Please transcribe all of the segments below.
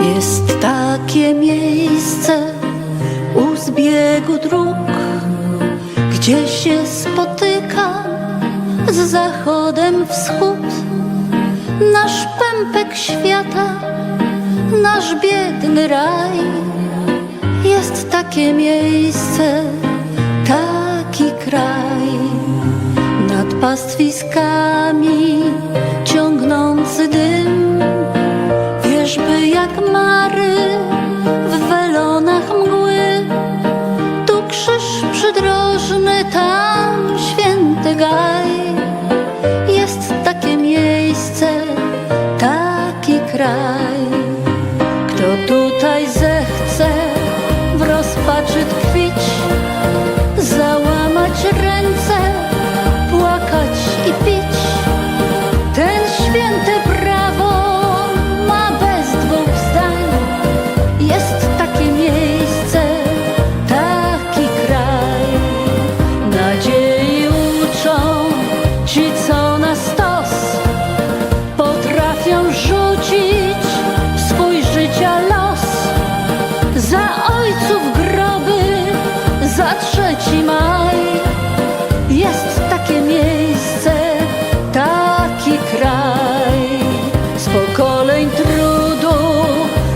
Jest takie miejsce u zbiegu dróg, gdzie się spotyka z zachodem wschód. Nasz pępek świata, nasz biedny raj. Jest takie miejsce, taki kraj nad pastwiskami w welonach mgły. Tu krzyż przydrożny, tam święty gaj. Jest takie miejsce, taki kraj. Kto tutaj maj Jest takie miejsce, taki kraj. Z pokoleń trudu,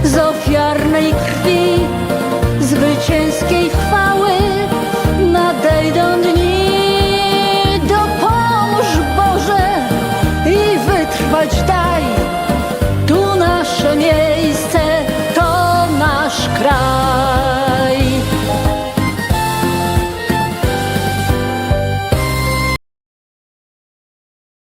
z ofiarnej krwi Zwycięskiej chwały nadejdą dni. Dopomóż Boże i wytrwać daj Tu nasze miejsce